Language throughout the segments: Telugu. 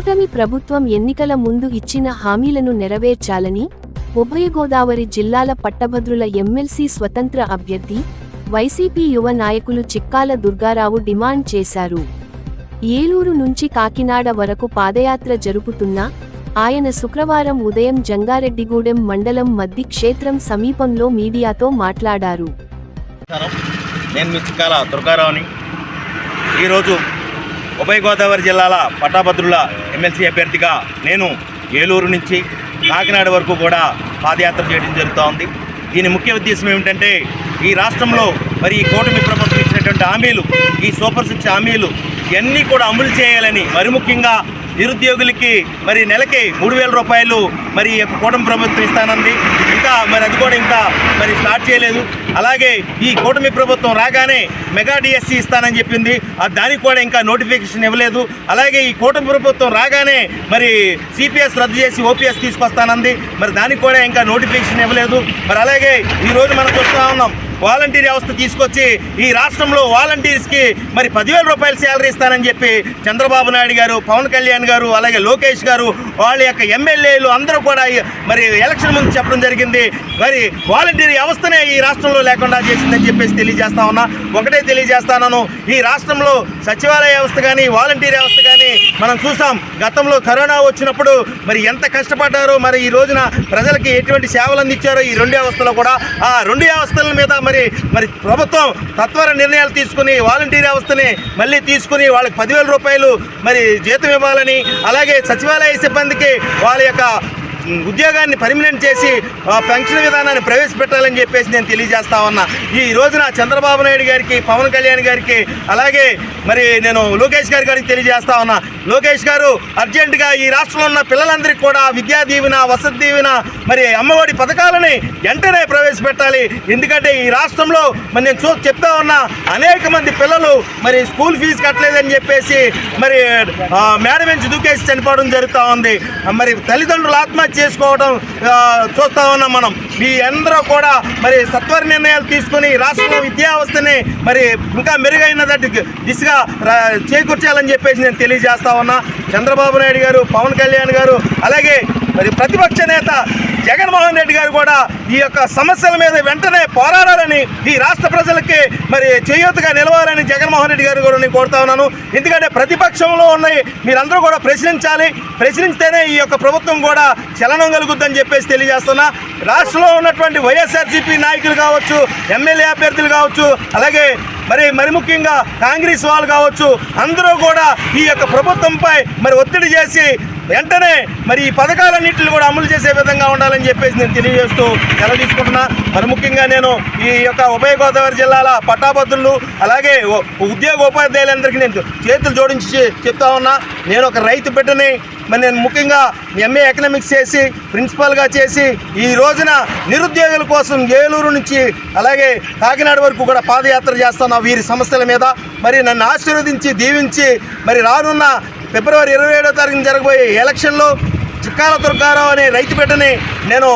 కూటమి ప్రభుత్వం ఎన్నికల ముందు ఇచ్చిన హామీలను నెరవేర్చాలని ఉభయ గోదావరి జిల్లాల పట్టభద్రుల ఎమ్మెల్సీ స్వతంత్ర అభ్యర్థి వైసీపీ యువ నాయకులు చిక్కాల దుర్గారావు డిమాండ్ చేశారు. ఏలూరు నుంచి కాకినాడ వరకు పాదయాత్ర జరుపుతున్న ఆయన శుక్రవారం ఉదయం జంగారెడ్డిగూడెం మండలం మద్ది క్షేత్రం సమీపంలో మీడియాతో మాట్లాడారు. నేను మీ చిక్కాల దుర్గారావుని. ఈరోజు ఉభయ గోదావరి జిల్లాల పట్టాభద్రుల ఎమ్మెల్సీ అభ్యర్థిగా నేను ఏలూరు నుంచి కాకినాడ వరకు కూడా పాదయాత్ర చేయడం జరుగుతూ ఉంది. దీని ముఖ్య ఉద్దేశం ఏమిటంటే ఈ రాష్ట్రంలో మరి ఈ కూటమి ప్రభుత్వం ఇచ్చినటువంటి హామీలు ఈ సూపర్ సిక్స్ హామీలు ఇవన్నీ కూడా అమలు చేయాలని మరి ముఖ్యంగా నిరుద్యోగులకి మరి నెలకి మూడు వేల రూపాయలు మరి ఈ యొక్క కూటమి ప్రభుత్వం ఇస్తానంది. ఇంకా మరి అది కూడా ఇంకా మరి స్టార్ట్ చేయలేదు. అలాగే ఈ కూటమి ప్రభుత్వం రాగానే మెగా డిఎస్సి ఇస్తానని చెప్పింది. దానికి కూడా ఇంకా నోటిఫికేషన్ ఇవ్వలేదు. అలాగే ఈ కూటమి ప్రభుత్వం రాగానే మరి సిపిఎస్ రద్దు చేసి ఓపీఎస్ తీసుకొస్తానంది. మరి దానికి కూడా ఇంకా నోటిఫికేషన్ ఇవ్వలేదు. మరి అలాగే ఈరోజు మనకు మనం చూస్తూ ఉన్నాం. వాలంటీర్ వ్యవస్థ తీసుకొచ్చి ఈ రాష్ట్రంలో వాలంటీర్స్కి మరి పదివేల రూపాయల శాలరీ ఇస్తానని చెప్పి చంద్రబాబు నాయుడు గారు పవన్ కళ్యాణ్ గారు అలాగే లోకేష్ గారు వాళ్ళ యొక్క ఎమ్మెల్యేలు అందరూ కూడా మరి ఎలక్షన్ ముందు చెప్పడం జరిగింది. మరి వాలంటీర్ వ్యవస్థనే ఈ రాష్ట్రంలో లేకుండా చేసిందని చెప్పేసి తెలియజేస్తా ఉన్నా. ఒకటే తెలియజేస్తాను ఈ రాష్ట్రంలో సచివాలయ వ్యవస్థ కానీ వాలంటీర్ వ్యవస్థ కానీ మనం చూసాం. గతంలో కరోనా వచ్చినప్పుడు మరి ఎంత కష్టపడ్డారో మరి ఈ రోజున ప్రజలకి ఎటువంటి సేవలు అందించారో ఈ రెండు వ్యవస్థలో కూడా. ఆ రెండు వ్యవస్థల మీద మరి మరి ప్రభుత్వం తత్వర నిర్ణయాలు తీసుకుని వాలంటీర్ వ్యవస్థని మళ్ళీ తీసుకుని వాళ్ళకి పదివేల రూపాయలు మరి జీతం ఇవ్వాలని అలాగే సచివాలయ సిబ్బందికి వాళ్ళ యొక్క ఉద్యోగాన్ని పర్మినెంట్ చేసి పెన్షన్ విధానాన్ని ప్రవేశపెట్టాలని చెప్పేసి నేను తెలియజేస్తా ఉన్నా. ఈ రోజున చంద్రబాబు నాయుడు గారికి పవన్ కళ్యాణ్ గారికి అలాగే మరి నేను లోకేష్ గారి గారికి తెలియజేస్తా ఉన్నా. లోకేష్ గారు అర్జెంటుగా ఈ రాష్ట్రంలో ఉన్న పిల్లలందరికీ కూడా విద్యా దీవెన వసతి దీవెన మరి అమ్మఒడి పథకాలని వెంటనే ప్రవేశపెట్టాలి. ఎందుకంటే ఈ రాష్ట్రంలో మరి నేను చూ చెప్తా ఉన్నా అనేక మంది పిల్లలు మరి స్కూల్ ఫీజు కట్టలేదని చెప్పేసి మరి ఆ, నుంచి దూకేసి చనిపోవడం జరుగుతూ ఉంది. మరి తల్లిదండ్రులు ఆత్మహత్య చేసుకోవడం చూస్తా ఉన్నాం మనం. ఈ అందరూ కూడా మరి సత్వర నిర్ణయాలు తీసుకుని రాష్ట్రంలో విద్యావస్థని మరి ఇంకా మెరుగైన దిశగా చేకూర్చాలని చెప్పేసి నేను తెలియజేస్తా ఉన్నా. చంద్రబాబు నాయుడు గారు పవన్ కళ్యాణ్ గారు అలాగే మరి ప్రతిపక్ష నేత జగన్మోహన్ రెడ్డి గారు కూడా ఈ యొక్క సమస్యల మీద వెంటనే పోరాడాలని ఈ రాష్ట్ర ప్రజలకి మరి చేయూతగా నిలవాలని జగన్మోహన్ రెడ్డి గారు కూడా నేను కోరుతా ఉన్నాను. ఎందుకంటే ప్రతిపక్షంలో ఉన్నాయి. మీరందరూ కూడా ప్రశ్నించాలి. ప్రశ్నిస్తేనే ఈ యొక్క ప్రభుత్వం కూడా చలనం కలుగుద్దని చెప్పేసి తెలియజేస్తున్నా. రాష్ట్రంలో ఉన్నటువంటి వైఎస్ఆర్సీపీ నాయకులు కావచ్చు ఎమ్మెల్యే అభ్యర్థులు కావచ్చు అలాగే మరి మరి ముఖ్యంగా కాంగ్రెస్ వాళ్ళు కావచ్చు అందరూ కూడా ఈ యొక్క ప్రభుత్వంపై మరి ఒత్తిడి చేసి వెంటనే మరి ఈ పథకాలన్నింటిని కూడా అమలు చేసే విధంగా ఉండాలని చెప్పేసి నేను తెలియజేస్తూ ఎలా తీసుకుంటున్నా. మరి ముఖ్యంగా నేను ఈ యొక్క ఉభయ గోదావరి జిల్లాల పట్టాభద్రులు అలాగే ఉద్యోగ ఉపాధ్యాయులందరికీ నేను చేతులు జోడించి చెప్తా ఉన్నా. నేను ఒక రైతు బిడ్డని మరి నేను ముఖ్యంగా ఎంఏ ఎకనామిక్స్ చేసి ప్రిన్సిపాల్గా చేసి ఈ రోజున నిరుద్యోగుల కోసం ఏలూరు నుంచి అలాగే కాకినాడ వరకు కూడా పాదయాత్ర చేస్తున్నా వీరి సమస్యల మీద. మరి నన్ను ఆశీర్వదించి దీవించి మరి రానున్న ఫిబ్రవరి ఇరవై ఏడో తారీఖున జరగబోయే ఎలక్షన్లో చిక్కాల తుర్కారావు అనే రైతు బిడ్డని నేను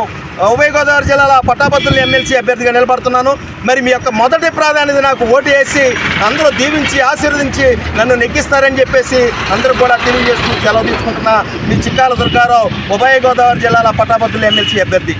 ఉభయ గోదావరి జిల్లాల పట్టాభద్రులు ఎమ్మెల్సీ అభ్యర్థిగా నిలబడుతున్నాను. మరి మీ యొక్క మొదటి ప్రాధాన్యత నాకు ఓటు వేసి అందరూ దీవించి ఆశీర్వదించి నన్ను నెగ్గిస్తారని చెప్పేసి అందరూ కూడా తెలియజేస్తూ సెలవు తీసుకుంటున్నా మీ చిక్కాల దుర్గారావు ఉభయ గోదావరి జిల్లాల పట్టాభద్రులు ఎమ్మెల్సీ అభ్యర్థి.